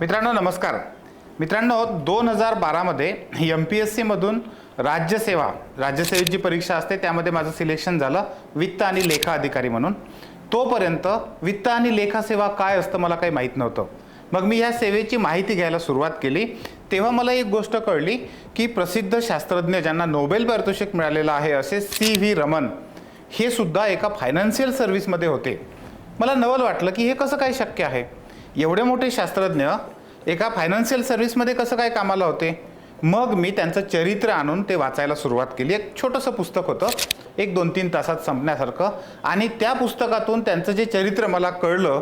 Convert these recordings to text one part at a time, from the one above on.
मित्रांनो नमस्कार. मित्रांनो दोन हजार बारामध्ये एम पी एस सीमधून राज्यसेवा राज्यसेवेची परीक्षा असते त्यामध्ये माझं सिलेक्शन झालं वित्त आणि लेखा अधिकारी म्हणून. तोपर्यंत वित्त आणि लेखा सेवा काय असतं मला काही माहीत नव्हतं. मग मी ह्या सेवेची माहिती घ्यायला सुरुवात केली. तेव्हा मला एक गोष्ट कळली की प्रसिद्ध शास्त्रज्ञ ज्यांना नोबेल पारितोषिक मिळालेलं आहे असे सी व्ही रमन हे सुद्धा एका फायनान्शियल सर्व्हिसमध्ये होते. मला नवल वाटलं की हे कसं काय शक्य आहे? एवढे मोठे शास्त्रज्ञ एका फायनान्शियल सर्व्हिसमध्ये कसं काय कामाला होते? मग मी त्यांचं चरित्र आणून ते वाचायला सुरुवात केली. एक छोटंसं पुस्तक होतं. एक दोन तीन तासात संपण्यासारखं. आणि त्या पुस्तकातून त्यांचं जे चरित्र मला कळलं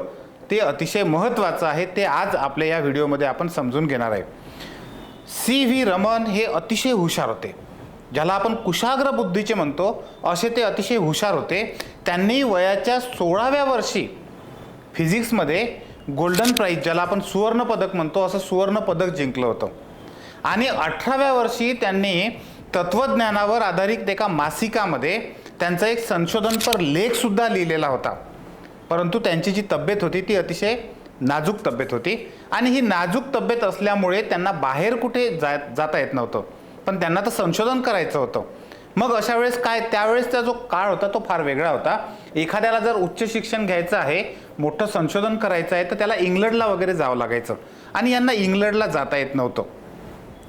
ते अतिशय महत्त्वाचं आहे. ते आज आपल्या या व्हिडिओमध्ये आपण समजून घेणार आहे. सी व्ही रमन हे अतिशय हुशार होते. ज्याला आपण कुशाग्र बुद्धीचे म्हणतो असे ते अतिशय हुशार होते. त्यांनी वयाच्या सोळाव्या वर्षी फिजिक्समध्ये गोल्डन प्राईज ज्याला आपण सुवर्ण पदक म्हणतो असं सुवर्ण पदक जिंकलं होतं. आणि अठराव्या वर्षी त्यांनी तत्त्वज्ञानावर आधारित एका मासिकामध्ये त्यांचा एक संशोधनपर लेखसुद्धा लिहिलेला होता. परंतु त्यांची जी तब्येत होती ती अतिशय नाजूक तब्येत होती. आणि ही नाजूक तब्येत असल्यामुळे त्यांना बाहेर कुठे जा जाता येत नव्हतं. पण त्यांना तर संशोधन करायचं होतं. मग अशा वेळेस काय त्यावेळेसचा जो काळ होता तो फार वेगळा होता. एखाद्याला जर उच्च शिक्षण घ्यायचं आहे मोठं संशोधन करायचं आहे तर त्याला इंग्लंडला वगैरे जावं लागायचं. आणि यांना इंग्लंडला जाता येत नव्हतं.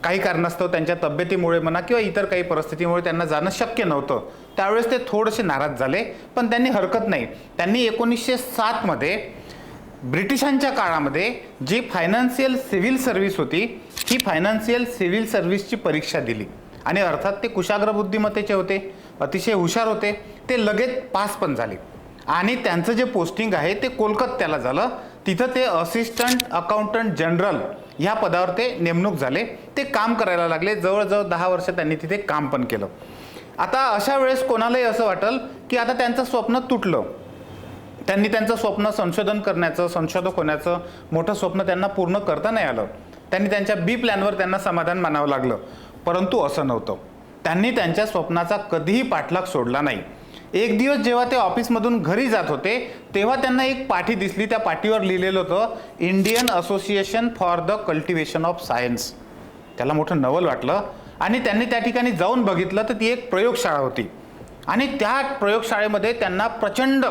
काही कारणास्तव त्यांच्या तब्येतीमुळे म्हणा किंवा इतर काही परिस्थितीमुळे त्यांना जाणं शक्य नव्हतं. त्यावेळेस ते थोडेसे नाराज झाले पण त्यांनी हरकत नाही. त्यांनी एकोणीसशे सातमध्ये ब्रिटिशांच्या काळामध्ये जी फायनान्शियल सिव्हिल सर्व्हिस होती ही फायनान्शियल सिव्हिल सर्व्हिसची परीक्षा दिली. आणि अर्थात ते कुशाग्र बुद्धिमत्तेचे होते अतिशय हुशार होते ते लगेच पास पण झाले. आणि त्यांचं जे पोस्टिंग आहे ते कोलकात्याला झालं. तिथं ते असिस्टंट अकाउंटंट जनरल ह्या पदावर ते नेमणूक झाले. ते काम करायला लागले. जवळजवळ दहा वर्ष त्यांनी तिथे काम पण केलं. आता अशा वेळेस कोणालाही असं वाटेल की आता त्यांचं स्वप्न तुटलं. त्यांनी त्यांचं स्वप्न संशोधन करण्याचं संशोधक होण्याचं मोठं स्वप्न त्यांना पूर्ण करता नाही आलं. त्यांनी त्यांच्या बी प्लॅनवर त्यांना समाधान मानावं लागलं. परंतु असं नव्हतं. त्यांनी त्यांच्या स्वप्नाचा कधीही पाठलाग सोडला नाही. एक दिवस जेव्हा ते ऑफिसमधून घरी जात होते तेव्हा त्यांना एक पाठी दिसली. त्या पाठीवर लिहिलेलं होतं Indian association for the cultivation of science. त्याला मोठं नवल वाटलं. आणि त्यांनी त्या ठिकाणी जाऊन बघितलं तर ती एक प्रयोगशाळा होती. आणि त्या प्रयोगशाळेमध्ये त्यांना प्रचंड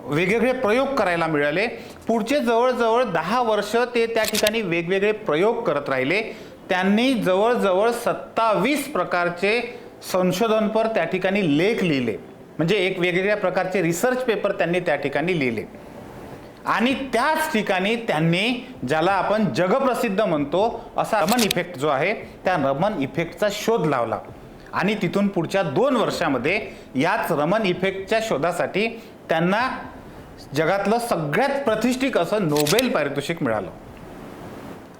वेगवेगळे प्रयोग करायला मिळाले. पुढचे जवळजवळ दहा वर्ष ते त्या ठिकाणी वेगवेगळे प्रयोग करत राहिले. त्यांनी जवळजवळ सत्तावीस प्रकारचे संशोधनपर त्या ठिकाणी लेख लिहिले. म्हणजे एक वेगवेगळ्या प्रकारचे रिसर्च पेपर त्यांनी त्या ठिकाणी लिहिले. आणि त्याच ठिकाणी त्यांनी ज्याला आपण जगप्रसिद्ध म्हणतो असा रमन इफेक्ट जो आहे त्या रमन इफेक्टचा शोध लावला. आणि तिथून पुढच्या दोन वर्षामध्ये याच रमन इफेक्टच्या शोधासाठी त्यांना जगातलं सगळ्यात प्रतिष्ठित असं नोबेल पारितोषिक मिळालं.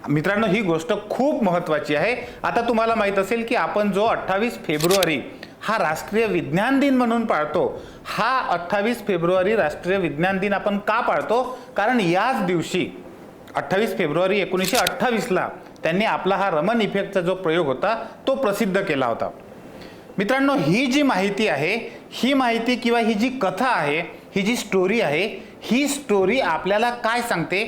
मित्रांनो ही गोष्ट खूप महत्त्वाची आहे. आता तुम्हाला माहीत असेल की आपण जो अठ्ठावीस फेब्रुवारी हा राष्ट्रीय विज्ञान दिन म्हणून पाळतो. हा अठ्ठावीस फेब्रुवारी राष्ट्रीय विज्ञान दिन आपण का पाळतो? कारण याच दिवशी अठ्ठावीस फेब्रुवारी एकोणीसशे अठ्ठावीसला त्यांनी आपला हा रमन इफेक्टचा जो प्रयोग होता तो प्रसिद्ध केला होता. मित्रांनो ही जी माहिती आहे ही माहिती किंवा ही जी कथा आहे ही जी स्टोरी आहे ही स्टोरी आपल्याला काय सांगते?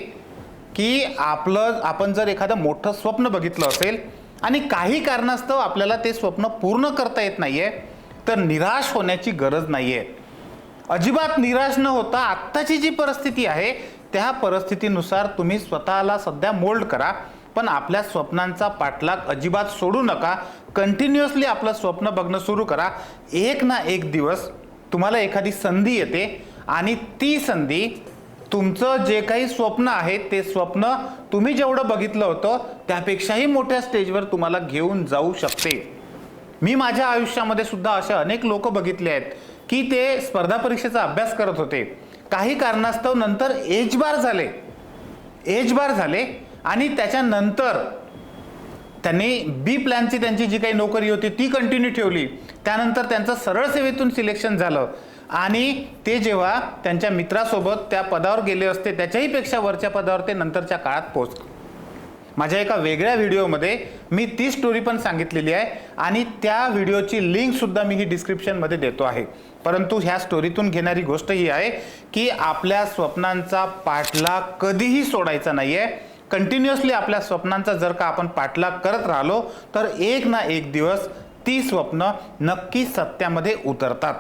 की आपलं आपण जर एखादं मोठं स्वप्न बघितलं असेल आणि काही कारणास्तव आपल्याला ते स्वप्न पूर्ण करता येत नाही आहे तर निराश होण्याची गरज नाही आहे अजिबात निराश न होता आत्ताची जी परिस्थिती आहे त्या परिस्थितीनुसार तुम्ही स्वतःला सध्या मोल्ड करा. पण आपल्या स्वप्नांचा पाठलाग अजिबात सोडू नका. कंटिन्युअसली आपलं स्वप्न बघणं सुरू करा. एक ना एक दिवस तुम्हाला एखादी संधी येते आणि ती संधी तुमचं जे काही स्वप्न आहे ते स्वप्न तुम्ही जेवढं बघितलं होतं त्यापेक्षाही मोठ्या स्टेजवर तुम्हाला घेऊन जाऊ शकते. मी माझ्या आयुष्यामध्ये सुद्धा असे अनेक लोक बघितले आहेत की ते स्पर्धा परीक्षेचा अभ्यास करत होते. काही कारणास्तव नंतर एज बार झाले. एज बार झाले आणि त्याच्यानंतर त्यांनी बी प्लॅनची त्यांची जी काही नोकरी होती ती कंटिन्यू ठेवली. त्यानंतर त्यांचं सरळ सेवेतून सिलेक्शन झालं. आणि ते जेव्हा त्यांच्या मित्रासोबत त्या पदावर गेले असते त्याच्याही पेक्षा वरच्या पदावर ते नंतरच्या काळात पोहोच माझ्या एका वेगळ्या व्हिडिओमध्ये मी ती स्टोरी पण सांगितलेली आहे आणि त्या व्हिडिओची लिंकसुद्धा मी ही डिस्क्रिप्शनमध्ये देतो आहे. परंतु ह्या स्टोरीतून घेणारी गोष्ट ही आहे की आपल्या स्वप्नांचा पाठलाग कधीही सोडायचा नाही आहे कंटिन्युअसली आपल्या स्वप्नांचा जर का आपण पाठलाग करत राहिलो तर एक ना एक दिवस ती स्वप्न नक्की सत्यामध्ये उतरतात.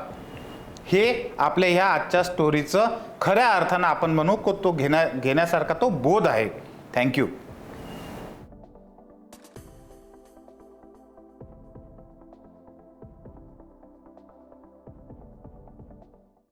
हे आपल्या ह्या आजच्या स्टोरीचं खऱ्या अर्थानं आपण म्हणू को तो घेण्या घेण्यासारखा तो बोध आहे. थँक्यू